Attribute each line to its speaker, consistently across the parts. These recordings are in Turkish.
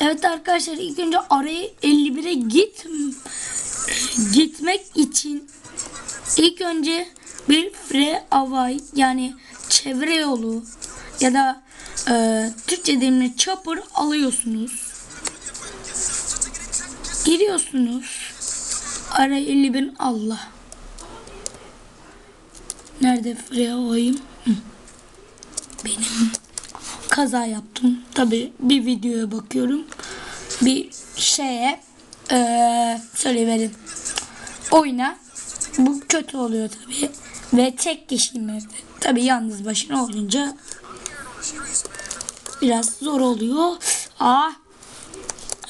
Speaker 1: Evet arkadaşlar ilk önce araya 51'e git gitmek için ilk önce bir freeway yani çevre yolu ya da e, Türkçe deyimle chopper alıyorsunuz. Giriyorsunuz. Araya 51 Allah. Nerede freeway'im? Hı. Benim kaza yaptım. Tabi bir videoya bakıyorum. Bir şeye eee söyleyiverin. Oyna. Bu kötü oluyor tabi. Ve tek kişiyim evde. Tabi yalnız başına olunca biraz zor oluyor. Aa.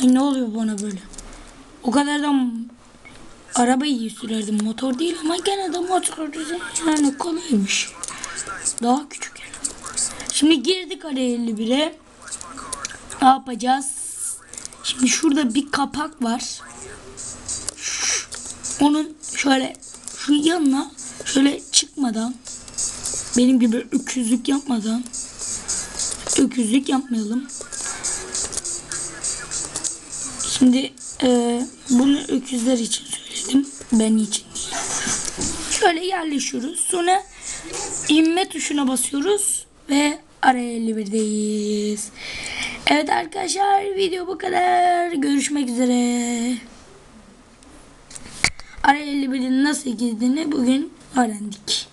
Speaker 1: Ay ne oluyor bana böyle? O kadar da araba iyi sürerdim. Motor değil ama gene de motor yani kolaymış. Daha küçük yani. Şimdi girdik araya 51'e. Ne yapacağız? Şimdi şurada bir kapak var. Onun şöyle şu yanına şöyle çıkmadan benim gibi öküzlük yapmadan öküzlük yapmayalım. Şimdi e, bunu öküzler için söyledim. Ben için. Şöyle yerleşiyoruz. Sonra inme tuşuna basıyoruz ve araya 51'deyiz. Evet arkadaşlar video bu kadar. Görüşmek üzere. Araya 51'in nasıl girdiğini bugün öğrendik.